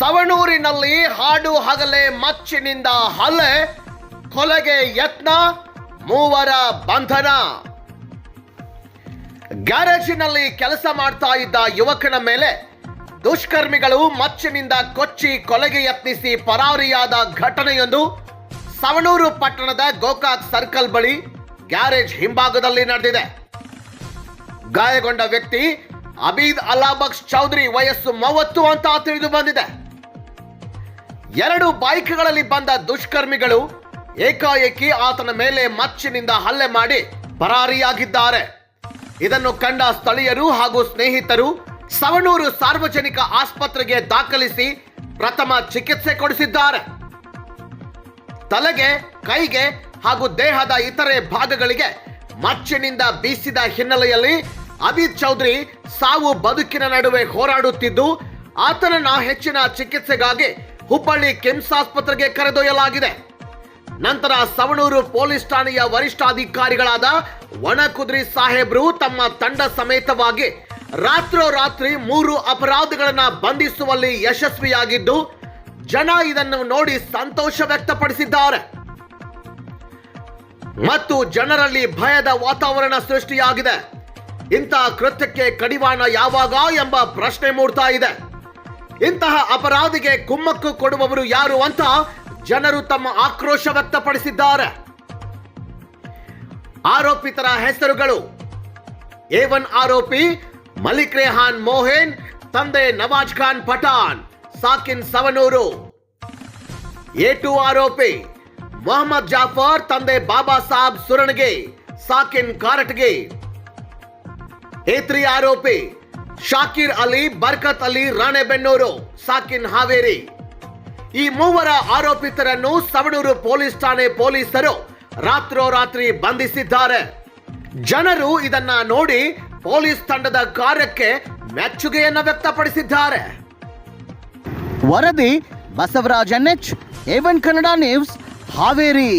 ಗ್ಯಾರೇಜಿನಲ್ಲಿ ಹಾಡು ಹಗಲೆ ಮಚ್ಚಿನಿಂದ ಹಲ್ಲೆ, ಕೊಲೆಗೆ ಯತ್ನ, ಮೂವರ ಬಂಧನ. ಗ್ಯಾರೇಜಿನಲ್ಲಿ ಕೆಲಸ ಮಾಡ್ತಾ ಇದ್ದ ಯುವಕನ ಮೇಲೆ ದುಷ್ಕರ್ಮಿಗಳು ಮಚ್ಚಿನಿಂದ ಕೊಚ್ಚಿ ಕೊಲೆಗೆ ಯತ್ನಿಸಿ ಪರಾರಿಯಾದ ಘಟನೆಯೊಂದು ಸವಣೂರು ಪಟ್ಟಣದ ಗೋಕಾಕ್ ಸರ್ಕಲ್ ಬಳಿ ಗ್ಯಾರೇಜ್ ಹಿಂಭಾಗದಲ್ಲಿ ನಡೆದಿದೆ. ಗಾಯಗೊಂಡ ವ್ಯಕ್ತಿ ಅಬೀದ್ ಅಲಾಬಕ್ಸ್ ಚೌಧರಿ ವಯಸ್ಸು ಮೂವತ್ತು ಅಂತ ತಿಳಿದು ಬಂದಿದೆ. ಎರಡು ಬೈಕ್ಗಳಲ್ಲಿ ಬಂದ ದುಷ್ಕರ್ಮಿಗಳು ಏಕಾಏಕಿ ಆತನ ಮೇಲೆ ಮಚ್ಚಿನಿಂದ ಹಲ್ಲೆ ಮಾಡಿ ಪರಾರಿಯಾಗಿದ್ದಾರೆ. ಇದನ್ನು ಕಂಡ ಸ್ಥಳೀಯರು ಹಾಗೂ ಸ್ನೇಹಿತರು ಸವಣೂರು ಸಾರ್ವಜನಿಕ ಆಸ್ಪತ್ರೆಗೆ ದಾಖಲಿಸಿ ಪ್ರಥಮ ಚಿಕಿತ್ಸೆ ಕೊಡಿಸಿದ್ದಾರೆ. ತಲೆಗೆ, ಕೈಗೆ ಹಾಗೂ ದೇಹದ ಇತರೆ ಭಾಗಗಳಿಗೆ ಮಚ್ಚಿನಿಂದ ಬೀಸಿದ ಹಿನ್ನೆಲೆಯಲ್ಲಿ ಅಬಿದ್ ಚೌಧರಿ ಸಾವು ಬದುಕಿನ ನಡುವೆ ಹೋರಾಡುತ್ತಿದ್ದು ಆತನನ್ನ ಹೆಚ್ಚಿನ ಚಿಕಿತ್ಸೆಗಾಗಿ ಹುಬ್ಬಳ್ಳಿ ಕಿಮ್ಸ್ ಆಸ್ಪತ್ರೆಗೆ ಕರೆದೊಯ್ಯಲಾಗಿದೆ. ನಂತರ ಸವಣೂರು ಪೊಲೀಸ್ ಠಾಣೆಯ ವರಿಷ್ಠಾಧಿಕಾರಿಗಳಾದ ಒಣಕುದ್ರಿ ಸಾಹೇಬ್ರು ತಮ್ಮ ತಂಡ ಸಮೇತವಾಗಿ ರಾತ್ರೋರಾತ್ರಿ ಮೂರು ಅಪರಾಧಗಳನ್ನು ಬಂಧಿಸುವಲ್ಲಿ ಯಶಸ್ವಿಯಾಗಿದ್ದು, ಜನ ಇದನ್ನು ನೋಡಿ ಸಂತೋಷ ವ್ಯಕ್ತಪಡಿಸಿದ್ದಾರೆ. ಮತ್ತು ಜನರಲ್ಲಿ ಭಯದ ವಾತಾವರಣ ಸೃಷ್ಟಿಯಾಗಿದೆ. ಇಂತಹ ಕೃತ್ಯಕ್ಕೆ ಕಡಿವಾಣ ಯಾವಾಗ ಎಂಬ ಪ್ರಶ್ನೆ ಮೂಡ್ತಾ ಇದೆ. ಇಂತಹ ಅಪರಾಧಿಗೆ ಕುಮ್ಮಕ್ಕು ಕೊಡುವವರು ಯಾರು ಅಂತ ಜನರು ತಮ್ಮ ಆಕ್ರೋಶ ವ್ಯಕ್ತಪಡಿಸಿದ್ದಾರೆ. ಆರೋಪಿತರ ಹೆಸರುಗಳು ಎ ಒನ್ ಆರೋಪಿ ಮಲಿಕ್ ರೆಹಾನ್ ಮೋಹನ್, ತಂದೆ ನವಾಜ್ ಖಾನ್ ಪಠಾನ್ ಸಾಕಿನ್ ಸವನೂರು. ಎ ಟು ಆರೋಪಿ ಮೊಹಮ್ಮದ್ ಜಾಫರ್, ತಂದೆ ಬಾಬಾ ಸಾಬ್ ಸುರಣಗೆ, ಸಾಕಿನ್ ಕಾರಟ್ಗೆ. ಎ ಆರೋಪಿ ಶಾಕಿರ್ ಅಲಿ, ಬರ್ಕತ್ ಅಲಿ, ರಾಣೆಬೆನ್ನೂರು, ಸಾಕಿನ್ ಹಾವೇರಿ. ಈ ಮೂವರ ಆರೋಪಿತರನ್ನು ಸವಣೂರು ಪೊಲೀಸ್ ಠಾಣೆ ಪೊಲೀಸರು ರಾತ್ರೋರಾತ್ರಿ ಬಂಧಿಸಿದ್ದಾರೆ. ಜನರು ಇದನ್ನ ನೋಡಿ ಪೊಲೀಸ್ ತಂಡದ ಕಾರ್ಯಕ್ಕೆ ಮೆಚ್ಚುಗೆಯನ್ನು ವ್ಯಕ್ತಪಡಿಸಿದ್ದಾರೆ. ವರದಿ ಬಸವರಾಜ್ ಎನ್ ಎಚ್, ಏವನ್ ಕನ್ನಡ ನ್ಯೂಸ್, ಹಾವೇರಿ.